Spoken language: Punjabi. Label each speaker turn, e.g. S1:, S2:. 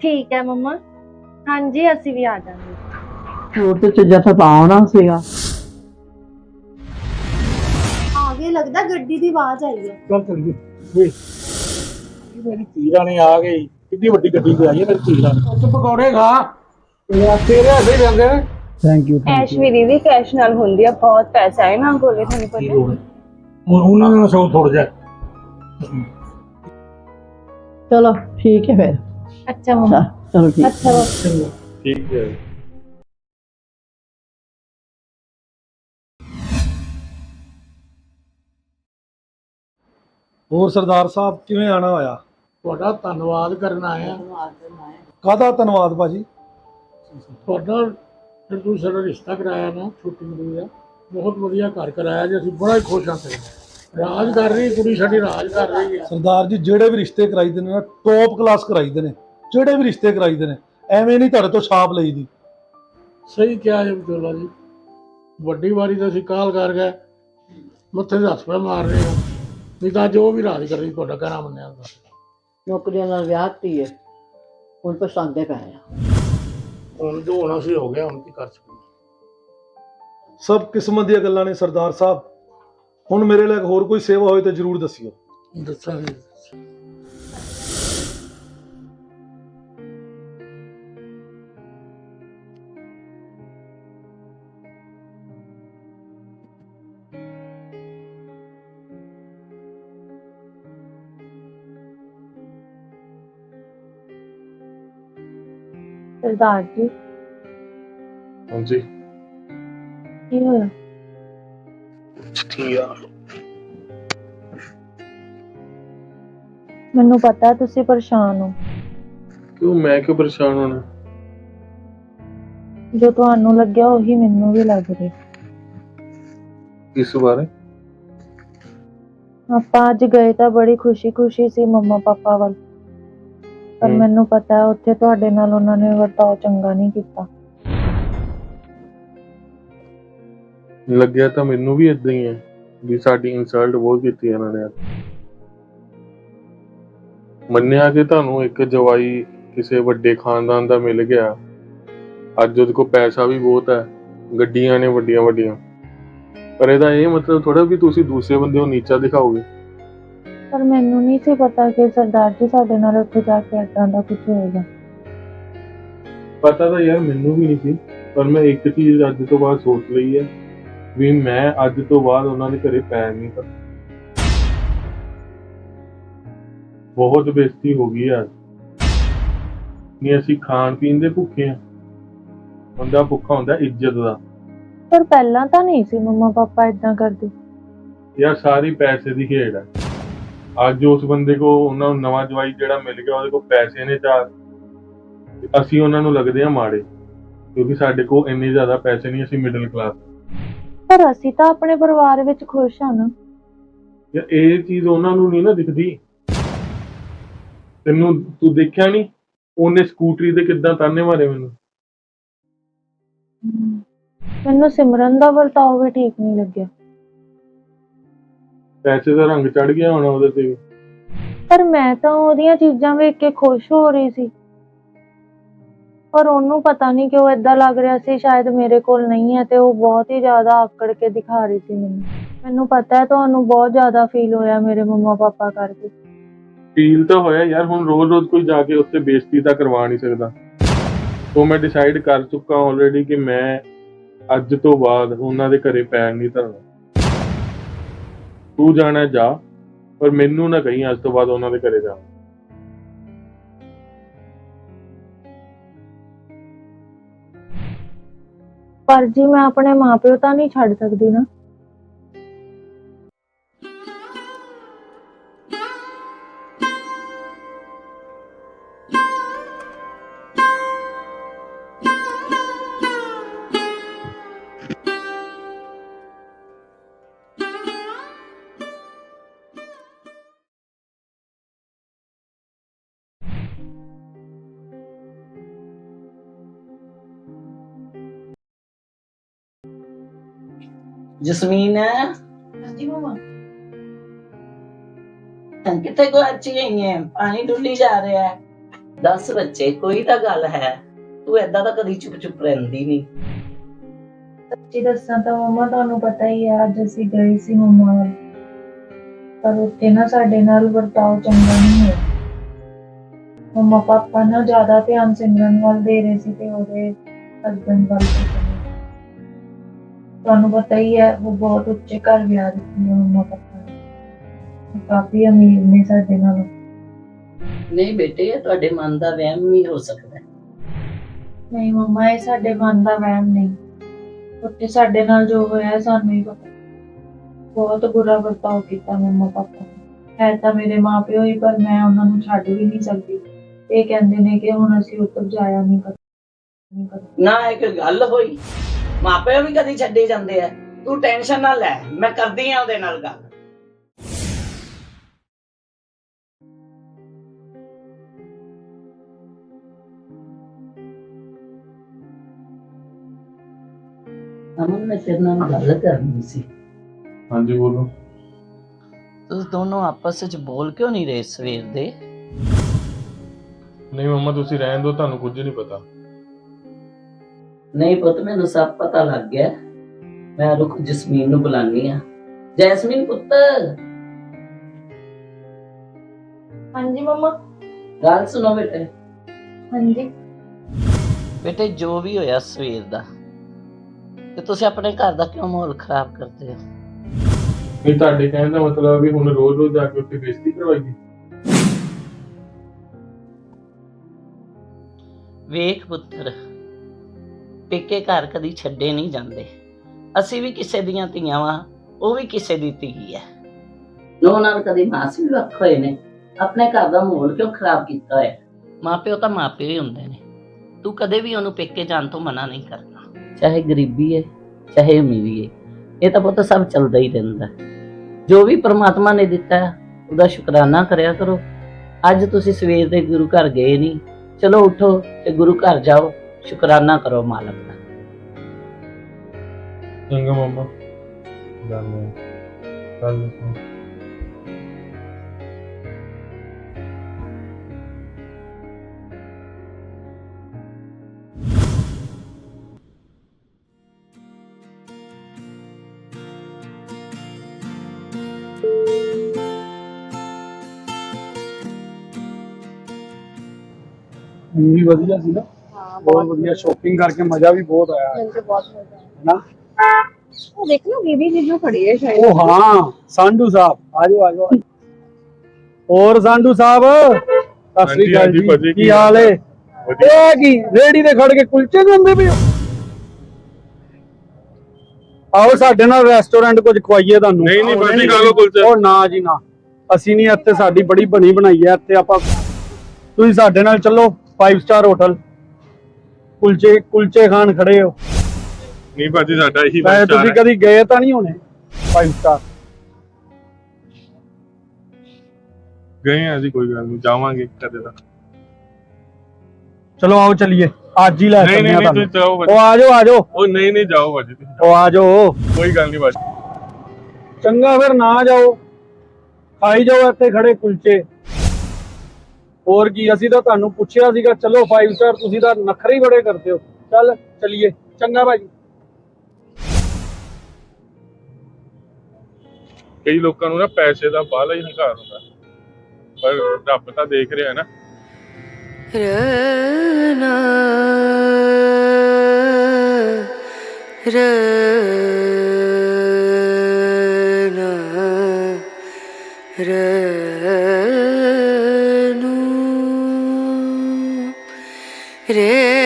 S1: ਠੀਕ ਹੈ ਮੰਮਾ। ਹਾਂਜੀ ਅਸੀਂ ਵੀ ਆ ਜਾਵਾਂਗੇ
S2: ਹੋਰ ਤੇ ਚੀਜ਼ਾਂ ਤਾਂ ਪਾਉਣਾ ਸੀਗਾ।
S1: ਆਗੇ ਲੱਗਦਾ ਗੱਡੀ ਦੀ ਆਵਾਜ਼ ਆਈ ਹੈ।
S3: ਚੱਲ ਚੱਲ ਗਈ ਵੇ। ਇਹ ਮੇਰੀ ਧੀਰਾ ਨੇ ਆ ਗਈ। ਕਿੰਨੀ ਵੱਡੀ ਗੱਡੀ ਤੇ ਆਈ ਹੈ ਮੇਰੀ ਧੀਰਾ ਉੱਥੇ ਪਕੌੜੇ ਖਾ। ਤੇਰੇ ਤੇਰੇ ਹੱਥੇ ਜਾਂਦੇ ਨੇ। ਥੈਂਕ ਯੂ
S4: ਐਸ਼ ਵੀ ਦੀਦੀ ਕੈਸ਼ ਨਾਲ ਹੁੰਦੀ ਆ ਬਹੁਤ ਪੈਸਾ ਹੈ ਨਾ ਕੋਲੇ ਤੁਹਾਨੂੰ
S3: ਕੀ
S4: ਪਤਾ
S3: ਲੋੜ ਹੈ? ਹੁਣ ਉਹਨਾਂ ਨੂੰ ਸੌ ਥੋੜ ਜਾ
S2: ਚਲੋ ਠੀਕ ਹੈ ਫਿਰ।
S1: ਅੱਛਾ ਮੰਮਾ।
S2: ਚਲੋ ਠੀਕ।
S1: ਅੱਛਾ ਬਾਬਾ।
S3: ਠੀਕ ਹੈ।
S5: ਹੋਰ ਸਰਦਾਰ ਸਾਹਿਬ ਕਿਵੇਂ ਆਣਾ ਹੋਇਆ?
S3: ਤੁਹਾਡਾ ਧੰਨਵਾਦ ਕਰਨ ਆਇਆ
S5: ਕਾਹਦਾ ਧੰਨਵਾਦ ਭਾਜੀ?
S3: ਤੁਹਾਡਾ ਫਿਰ ਤੁਸੀਂ ਸਾਡਾ ਰਿਸ਼ਤਾ ਕਰਾਇਆ ਨਾ ਛੋਟੀ ਕੁੜੀ ਦਾ। ਬਹੁਤ ਵਧੀਆ ਘਰ ਕਰਾਇਆ ਜੀ ਅਸੀਂ ਬੜਾ ਹੀ ਖੁਸ਼ ਹਾਂ ਤੇ ਰਾਜ ਕਰ ਰਹੀ ਕੁੜੀ ਸਾਡੀ ਰਾਜ ਕਰ ਰਹੀ ਹੈ।
S5: ਸਰਦਾਰ ਜੀ ਜਿਹੜੇ ਵੀ ਰਿਸ਼ਤੇ ਕਰਾਈਦੇ ਨੇ ਨਾ ਟੌਪ ਕਲਾਸ ਕਰਾਈਦੇ ਨੇ। ਜਿਹੜੇ ਵੀ ਰਿਸ਼ਤੇ ਕਰਾਈਦੇ ਨੇ ਐਵੇਂ ਨਹੀਂ ਤੁਹਾਡੇ ਤੋਂ ਛਾਪ ਲਈਦੀ।
S3: ਸਹੀ ਕਿਹਾ ਜੀ ਬਚੋਲਾ ਜੀ। ਵੱਡੀ ਵਾਰੀ ਤਾਂ ਅਸੀਂ ਕਾਲ ਕਰ ਗਏ। ਮੱਥੇ ਦੇ ਹੱਥ ਪੈ ਮਾਰ ਰਹੇ ਹਾਂ। ਨਹੀਂ ਤਾਂ ਜੋ ਵੀ ਰਾਜ ਕਰੀ ਤੁਹਾਡਾ ਕਹਿਣਾ ਮੰਨਿਆ ਹੁੰਦਾ
S2: ਨੌਕਰੀਆਂ ਨਾਲ ਵਿਆਹਤੀ ਹੈ। ਹੁਣ ਪਸੰਦੇ ਪੈ ਆ।
S3: ਹੁਣ ਜੋ ਹੋਣਾ ਸੀ ਹੋ ਗਿਆ ਹੁਣ ਕੀ ਕਰ ਸਕਦੇ
S5: ਸਭ ਕਿਸਮਤ ਦੀਆਂ ਗੱਲਾਂ ਨੇ ਸਰਦਾਰ ਸਾਹਿਬ। ਹੁਣ ਮੇਰੇ ਲਈ ਹੋਰ ਕੋਈ ਸੇਵਾ ਹੋਏ ਤਾਂ ਜਰੂਰ ਦੱਸਿਓ।
S3: ਦੱਸਾਂਗੇ।
S4: ਸਰਦਾਰ ਜੀ।
S6: ਹਾਂਜੀ।
S4: ਕੀ ਹੋਇਆ?
S6: ਕੀ ਆ
S4: ਮੈਨੂੰ ਪਤਾ ਤੁਸੀਂ ਪਰੇਸ਼ਾਨ ਹੋ।
S6: ਕਿਉਂ ਮੈਂ ਕਿਉਂ ਪਰੇਸ਼ਾਨ ਹੋਣਾ?
S4: ਜੋ ਤੁਹਾਨੂੰ ਲੱਗਿਆ ਉਹੀ ਮੈਨੂੰ ਵੀ ਲੱਗ ਰਿਹਾ।
S6: ਇਸ ਬਾਰੇ?
S4: ਆਪਾਂ ਅੱਜ ਗਏ ਤਾਂ ਬੜੀ ਖੁਸ਼ੀ-ਖੁਸ਼ੀ ਸੀ ਮੰਮਾ ਪਾਪਾ ਵੱਲ। ਪਰ। ਮੈਨੂੰ ਪਤਾ ਹੈ ਉੱਥੇ ਤੁਹਾਡੇ ਨਾਲ ਉਹਨਾਂ ਨੇ ਵਰਤਾਓ ਚੰਗਾ ਨਹੀਂ ਕੀਤਾ।
S6: ਲੱਗਿਆ ਤਾਂ ਮੈਨੂੰ ਵੀ ਇਦਾਂ ਹੀ ਹੈ ਵੀ ਸਾਡੀ ਇਨਸਲਟ ਬਹੁਤ ਕੀਤੀ ਇਹਨਾਂ ਨੇ ਮੰਨਿਆ ਕਿ ਤੁਹਾਨੂੰ ਇੱਕ ਜਵਾਈ ਕਿਸੇ ਵੱਡੇ ਖਾਨਦਾਨ ਦਾ ਮਿਲ ਗਿਆ। ਅੱਜ ਉਹਦੇ ਕੋਲ ਪੈਸਾ ਵੀ ਬਹੁਤ ਹੈ ਗੱਡੀਆਂ ਨੇ ਵੱਡੀਆਂ ਵੱਡੀਆਂ ਪਰ ਇਹਦਾ ਇਹ ਮਤਲਬ ਥੋੜਾ ਵੀ ਤੁਸੀਂ ਦੂਸਰੇ ਬੰਦੇ ਨੂੰ ਨੀਚਾ ਦਿਖਾਓਗੇ।
S4: ਪਰ ਮੈਨੂੰ ਨਹੀਂ ਸੀ ਪਤਾ ਕਿ ਸਰਦਾਰ ਜੀ ਸਾਡੇ ਨਾਲ ਉੱਥੇ ਜਾ ਕੇ ਏਦਾਂ ਦਾ ਕੁਝ ਹੋਏਗਾ
S6: ਪਤਾ ਤਾਂ ਯਾਰ ਮੈਨੂੰ ਵੀ ਨਹੀਂ ਸੀ ਪਰ ਮੈਂ ਇੱਕ ਚੀਜ਼ ਅੱਜ ਤੋਂ ਬਾਅਦ ਸੋਚ ਲਈ ਹੈ ਵੀ ਮੈਂ ਅੱਜ ਤੋਂ ਬਾਅਦ ਉਹਨਾਂ ਦੇ ਘਰੇ ਪੈਰ ਨਹੀਂ ਰੱਖਣਾ ਬਹੁਤ ਬੇਇੱਜ਼ਤੀ ਹੋ ਗਈ ਯਾਰ ਨਹੀਂ ਅਸੀਂ ਖਾਣ ਪੀਣ ਦੇ ਭੁੱਖੇ ਆ ਬੰਦਾ ਭੁੱਖਾ ਹੁੰਦਾ ਇੱਜ਼ਤ ਦਾ।
S4: ਪਰ ਪਹਿਲਾਂ ਤਾਂ ਨਹੀਂ ਸੀ ਮੰਮਾ ਪਾਪਾ ਇਦਾਂ ਕਰਦੇ।
S6: ਯਾਰ ਸਾਰੀ ਪੈਸੇ ਦੀ ਖੇਡ ਹੈ। ਅੱਜ ਉਸ ਬੰਦੇ ਕੋ ਉਹਨਾਂ ਨੂੰ ਨਵਾਂ ਜਵਾਈ ਜਿਹੜਾ ਮਿਲ ਗਿਆ ਉਹਦੇ ਕੋਲ ਪੈਸੇ ਨੇ ਚਾਰ। ਤੇ ਅਸੀਂ ਉਹਨਾਂ ਨੂੰ ਲੱਗਦੇ ਆ ਮਾੜੇ ਕਿਉਂਕਿ ਸਾਡੇ ਕੋਲ ਇੰਨੇ ਜ਼ਿਆਦਾ ਪੈਸੇ ਨਹੀਂ ਅਸੀਂ ਮਿਡਲ ਕਲਾਸ
S4: ਪਰ ਅਸੀਂ ਤਾਂ ਆਪਣੇ ਪਰਿਵਾਰ ਵਿੱਚ ਖੁਸ਼ ਹਾਂ ਨਾ।
S6: ਯਾਰ ਇਹ ਚੀਜ਼ ਉਹਨਾਂ ਨੂੰ ਨਹੀਂ ਨਾ ਦਿਖਦੀ। ਤੈਨੂੰ ਤੂੰ ਦੇਖਿਆ ਨਹੀਂ? ਉਹਨੇ ਸਕੂਟਰੀ ਤੇ ਕਿੱਦਾਂ ਤਾਨੇ ਮਾਰੇ ਮੈਨੂੰ?
S4: ਮੈਨੂੰ ਸਿਮਰਨ ਦਾ ਵਰਤਾਓ ਵੀ ਠੀਕ ਨਹੀਂ ਲੱਗਿਆ।
S6: ਪੈਸੇ ਦਾ ਰੰਗ ਚੜ ਗਿਆ ਹੋਣਾ ਉਹਦੇ ਤੇ।
S4: ਪਰ ਮੈਂ ਤਾਂ ਉਹਦੀਆਂ ਚੀਜ਼ਾਂ ਵੇਖ ਕੇ ਖੁਸ਼ ਹੋ ਰਹੀ ਸੀ। ਪਰ ਉਹਨੂੰ ਪਤਾ ਨਹੀਂ ਕਿਉਂ ਏਦਾਂ ਲੱਗ ਰਿਹਾ ਸੀ ਸ਼ਾਇਦ ਮੇਰੇ ਕੋਲ ਨਹੀਂ ਹੈ ਤੇ ਉਹ ਬਹੁਤ ਹੀ ਜ਼ਿਆਦਾ ਆਕੜ ਕੇ ਦਿਖਾ ਰਹੀ ਸੀ ਮੈਨੂੰ। ਮੈਨੂੰ ਪਤਾ ਹੈ ਤੁਹਾਨੂੰ ਬਹੁਤ ਜ਼ਿਆਦਾ ਫੀਲ ਹੋਇਆ ਮੇਰੇ ਮੰਮਾ ਪਾਪਾ ਕਰਕੇ।
S6: ਫੀਲ ਤਾਂ ਹੋਇਆ ਯਾਰ ਹੁਣ ਰੋਜ਼-ਰੋਜ਼ ਕੋਈ ਜਾ ਕੇ ਉੱਥੇ ਬੇਇੱਜ਼ਤੀ ਤਾਂ ਕਰਵਾ ਨਹੀਂ ਸਕਦਾ। ਤੋਂ ਮੈਂ ਡਿਸਾਈਡ ਕਰ ਚੁੱਕਾ ਆਲਰੇਡੀ ਕਿ ਮੈਂ ਅੱਜ ਤੋਂ ਬਾਅਦ ਉਹਨਾਂ ਦੇ ਘਰੇ ਪੈਰ ਨਹੀਂ ਧਰਨਾ। ਤੂੰ ਜਾਣਾ ਜਾ, ਪਰ ਮੈਨੂੰ ਨਾ ਕਹੀਂ ਅੱਜ ਤੋਂ ਬਾਅਦ ਉਹਨਾਂ ਦੇ ਘਰੇ ਜਾ।
S4: ਪਰ ਜੀ ਮੈਂ ਆਪਣੇ ਮਾਪਿਓ ਤਾਂ ਨਹੀਂ ਛੱਡ ਸਕਦੀ ਨਾ।
S7: ਜਸਮੀਨ
S1: ਹਾਂਜੀ ਮੰਮਾ
S7: ਕਿੱਥੇ ਗੁਆਚੀ ਗਈ ਹੈ ਪਾਣੀ ਡੁੱਲੀ ਜਾ ਰਿਹਾ ਹੈ ਦੱਸ ਬੱਚੇ ਕੋਈ ਤਾਂ ਗੱਲ ਹੈ ਤੂੰ ਏਦਾਂ ਤਾਂ ਕਦੀ ਚੁੱਪ ਚੁੱਪ ਰਹਿੰਦੀ ਨਹੀਂ
S4: ਸੱਚੀ ਦੱਸਾਂ ਤਾਂ ਮੰਮਾ ਤੁਹਾਨੂੰ ਪਤਾ ਹੀ ਹੈ ਅੱਜ ਅਸੀਂ ਗਏ ਸੀ ਮੰਮਾ ਵੱਲ ਪਰ ਉੱਥੇ ਨਾ ਸਾਡੇ ਨਾਲ ਵਰਤਾਓ ਚੰਗਾ ਨਹੀਂ ਹੋਇਆ ਮੰਮਾ ਪਾਪਾ ਨਾ ਜ਼ਿਆਦਾ ਧਿਆਨ ਸਿਮਰਨ ਵੱਲ ਦੇ ਰਹੇ ਸੀ ਤੇ ਉਹਦੇ ਹਸਬੰਡ ਵੱਲ ਸੀ ਤੁਹਾਨੂੰ ਪਤਾ ਹੀ ਹੈ ਉਹ ਬਹੁਤ ਉੱਚੇ ਘਰ ਵਿਆਹ ਦਿੱਤੇ ਨੇ ਮੰਮਾ ਪਾਪਾ ਨੇ। ਕਾਫੀ ਅਮੀਰ ਨੇ ਸਾਡੇ ਨਾਲੋਂ।
S7: ਨਹੀਂ ਬੇਟੇ ਇਹ ਤੁਹਾਡੇ ਮਨ ਦਾ ਵਹਿਮ ਵੀ ਹੋ ਸਕਦਾ ਹੈ।
S4: ਨਹੀਂ ਮੰਮਾ ਇਹ ਸਾਡੇ ਮਨ ਦਾ ਵਹਿਮ ਨਹੀਂ। ਉੱਥੇ ਸਾਡੇ ਨਾਲ ਜੋ ਹੋਇਆ ਸਾਨੂੰ ਹੀ ਪਤਾ। ਬਹੁਤ ਬੁਰਾ ਵਰਤਾਓ ਕੀਤਾ ਮੰਮਾ ਪਾਪਾ ਨੇ। ਹੈ ਤਾਂ ਮੇਰੇ ਮਾਪਿਓ ਹੀ ਪਰ ਮੈਂ ਉਹਨਾਂ ਨੂੰ ਛੱਡ ਵੀ ਨਹੀਂ ਸਕਦੀ। ਇਹ ਕਹਿੰਦੇ ਨੇ ਕਿ ਹੁਣ ਅਸੀਂ ਉੱਤਰ ਜਾਇਆ ਨਹੀਂ ਕਰ ਨਹੀਂ ਕਰ
S7: ਨਾ ਇੱਕ ਗੱਲ ਹੋਈ। ਮਾਪੇ ਵੀ ਕਦੀ ਛੱਡੇ ਜਾਂਦੇ ਆ। ਤੂੰ ਟੈਨਸ਼ਨ ਨਾ ਲੈ ਮੈਂ ਕਰਦੀ ਆ ਉਹਦੇ ਨਾਲ ਗੱਲ। ਅਮਨ ਮੈਂ ਤੇਰੇ ਨਾਲ ਗੱਲ ਕਰਨੀ ਸੀ।
S6: ਹਾਂਜੀ ਬੋਲੋ।
S7: ਤੁਸੀਂ ਦੋਨੋਂ ਆਪਸ ਵਿੱਚ ਬੋਲ ਕਿਉਂ ਨਹੀਂ ਰਹੇ ਸਵੇਰ ਦੇ?
S6: ਨਹੀਂ ਮੰਮਾ ਤੁਸੀਂ ਰਹਿਣ ਦਿਓ ਤੁਹਾਨੂੰ ਕੁਝ ਨਹੀਂ ਪਤਾ।
S7: ਨਹੀਂ ਪੁੱਤ ਮੈਨੂੰ ਸਭ ਪਤਾ ਲੱਗ ਗਿਆ। ਮੈਂ ਰੁਕ ਜਸਮੀਨ ਨੂੰ ਬੁਲਾਨੀ ਆ ਜੈਸਮੀਨ ਪੁੱਤ।
S4: ਹਾਂਜੀ ਮੰਮਾ।
S7: ਗੱਲ ਸੁਣੋ ਬੇਟੇ।
S4: ਹਾਂਜੀ।
S7: ਬੇਟੇ ਜੋ ਵੀ ਹੋਇਆ ਸਵੇਰ ਦਾ ਤੇ ਤੁਸੀਂ ਆਪਣੇ ਘਰ ਦਾ ਕਿਉਂ ਮਾਹੌਲ ਖਰਾਬ ਕਰਦੇ ਹੋ?
S6: ਨਹੀਂ ਤੁਹਾਡੇ ਕਹਿਣ ਦਾ ਮਤਲਬ ਵੀ ਹੁਣ ਰੋਜ਼ ਰੋਜ਼ ਜਾ ਕੇ ਉੱਥੇ ਬੇਇੱਜ਼ਤੀ ਕਰਵਾਈਏ
S7: ਵੇਖ ਪੁੱਤਰ ਪੇਕੇ ਘਰ ਕਦੀ ਛੱਡੇ ਨਹੀਂ ਜਾਂਦੇ। ਅਸੀਂ ਵੀ ਕਿਸੇ ਦੀਆਂ ਧੀਆਂ ਵਾਂ ਉਹ ਵੀ ਕਿਸੇ ਦੀ ਧੀ ਹੈ ਨੋ ਨਾਲ ਕਦੀ ਮਾਸ ਵੀ ਵੱਖ ਹੋਏ ਨੇ ਆਪਣੇ ਘਰ ਦਾ ਮਾਹੌਲ ਕਿਉਂ ਖਰਾਬ ਕੀਤਾ ਹੋਇਆ? ਮਾਪਿਓ ਤਾਂ ਮਾਪਿਓ ਹੀ ਹੁੰਦੇ ਨੇ। ਤੂੰ ਕਦੇ ਵੀ ਉਹਨੂੰ ਪੇਕੇ ਜਾਣ ਤੋਂ ਮਨਾ ਨਹੀਂ ਕਰਨਾ ਚਾਹੇ ਗਰੀਬੀ ਹੈ ਚਾਹੇ ਅਮੀਰੀ ਹੈ ਇਹ ਤਾਂ ਪੁੱਤ ਸਭ ਚੱਲਦਾ ਹੀ ਰਹਿੰਦਾ। ਜੋ ਵੀ ਪ੍ਰਮਾਤਮਾ ਨੇ ਦਿੱਤਾ ਉਹਦਾ ਸ਼ੁਕਰਾਨਾ ਕਰਿਆ ਕਰੋ। ਅੱਜ ਤੁਸੀਂ ਸਵੇਰ ਦੇ ਗੁਰੂ ਘਰ ਗਏ ਨਹੀਂ ਚਲੋ ਉਠੋ ਤੇ ਗੁਰੂ ਘਰ ਜਾਓ। ਸ਼ੁਕਰਾਨਾ ਕਰੋ ਮਾਲਕ ਦਾ
S6: ਚੰਗਾ ਮੰਮਾ ਜਾਨੇ ਚੱਲ
S8: ਵੀ ਵਧੀਆ ਸੀ ਨਾ ਬਹੁਤ ਵਧੀਆ ਸ਼ਾਪਿੰਗ ਕਰਕੇ ਮਜ਼ਾ ਵੀ ਬਹੁਤ ਆਇਆ।
S1: ਮੈਨੂੰ ਬਹੁਤ ਮਜ਼ਾ
S8: ਨਾ
S1: ਉਹ ਦੇਖ ਨਾ ਬੀਬੀ ਜੀ ਜੋ ਖੜੀ ਹੈ ਸ਼ਾਇਦ।
S8: ਉਹ ਹਾਂ ਸੰਧੂ ਸਾਹਿਬ। ਆਜੋ ਆਜੋ ਹੋਰ ਸੰਧੂ ਸਾਹਿਬ? ਸਤਿ ਸ੍ਰੀ ਅਕਾਲ
S6: ਹਾਂਜੀ, ਭਾਜੀ,
S8: ਜੀ
S6: ਕੀ
S8: ਕੀ ਹਾਲ ਏ
S6: ਵਧੀਆ।
S8: ਇਹ ਕੀ? ਰੇੜੀ ਤੇ ਖੜ ਕੇ ਕੁਲਚੇ ਖਾਂਦੇ ਪਏ? ਹੋ ਆਓ ਸਾਡੇ ਨਾਲ ਰੈਸਟੋਰੈਂਟ ਕੁਝ ਖਵਾਈਏ ਤੁਹਾਨੂੰ।
S6: ਨਹੀਂ, ਨਹੀਂ, ਭਾਜੀ, ਖਾ ਲਓ ਕੁਲਚੇ।
S8: ਉਹ ਨਾ ਜੀ ਨਾ। ਅਸੀਂ ਨਹੀਂ ਇੱਥੇ ਸਾਡੀ ਬੜੀ ਬਣੀ ਬਣਾਈ ਹੈ। ਇੱਥੇ ਆਪਾਂ ਤੁਸੀਂ ਸਾਡੇ ਨਾਲ ਚੱਲੋ। 5 ਸਟਾਰ ਹੋਟਲ ਕੁਲਚੇ ਕੁਲਚੇ ਖਾਣ ਖੜੇ ਹੋ।
S6: ਨਹੀਂ ਭਾਜੀ ਸਾਡਾ ਇਹੀ
S8: ਵੈਸੇ
S6: ਵਿਚਾਰ
S8: ਤੁਸੀਂ
S6: ਹੈ।
S8: ਕਦੀ ਗਏ ਤਾਂ ਨਹੀਂ ਹੋਣੇ? 5 ਸਟਾਰ
S6: ਗਏ ਆ ਜੀ ਕੋਈ ਗੱਲ ਨਹੀਂ ਜਾਵਾਂਗੇ ਕਦੇ ਤਾਂ
S8: ਚਲੋ ਆਓ ਚਲੀਏ ਅੱਜ ਹੀ ਲੈ
S6: ਨਹੀਂ
S8: ਚੱਲਦੇ ਆ
S6: ਨਹੀਂ ਤੁਸੀਂ
S8: ਤੁਹਾਨੂੰ
S6: ਜਾਓ ਭਾਜੀ।
S8: ਉਹ ਆ ਜਾਓ ਆ ਜਾਓ।
S6: ਉਹ ਨਹੀਂ ਨਹੀਂ ਜਾਓ ਭਾਜੀ ਤੁਸੀਂ
S8: ਉਹ ਆ ਜਾਓ।
S6: ਕੋਈ ਗੱਲ ਨਹੀਂ ਭਾਜੀ।
S8: ਚੰਗਾ ਫਿਰ ਨਾ ਜਾਓ। ਖਾਈ ਜਾਓ ਇੱਥੇ ਖੜੇ ਕੁਲਚੇ। ਹੋਰ ਕੀ ਅਸੀਂ ਤਾਂ ਤੁਹਾਨੂੰ ਪੁੱਛਿਆ ਸੀਗਾ ਚਲੋ 5 ਸਟਾਰ ਤੁਸੀਂ ਤਾਂ ਨਖਰੇ ਹੀ ਬੜੇ ਕਰਦੇ ਹੋ। ਚੱਲ ਚਲੀਏ। ਚੰਗਾ ਭਾਜੀ।
S6: ਕਈ ਲੋਕਾਂ ਨੂੰ ਨਾ ਪੈਸੇ ਦਾ ਬਾਹਲਾ ਹੀ ਹੰਕਾਰ ਹੁੰਦਾ। ਪਰ ਰੱਬ ਤਾਂ ਦੇਖ ਰਿਹਾ ਨਾ।
S9: ਰਨਾ ਰਨਾ ਰਨੂ। ਰੇ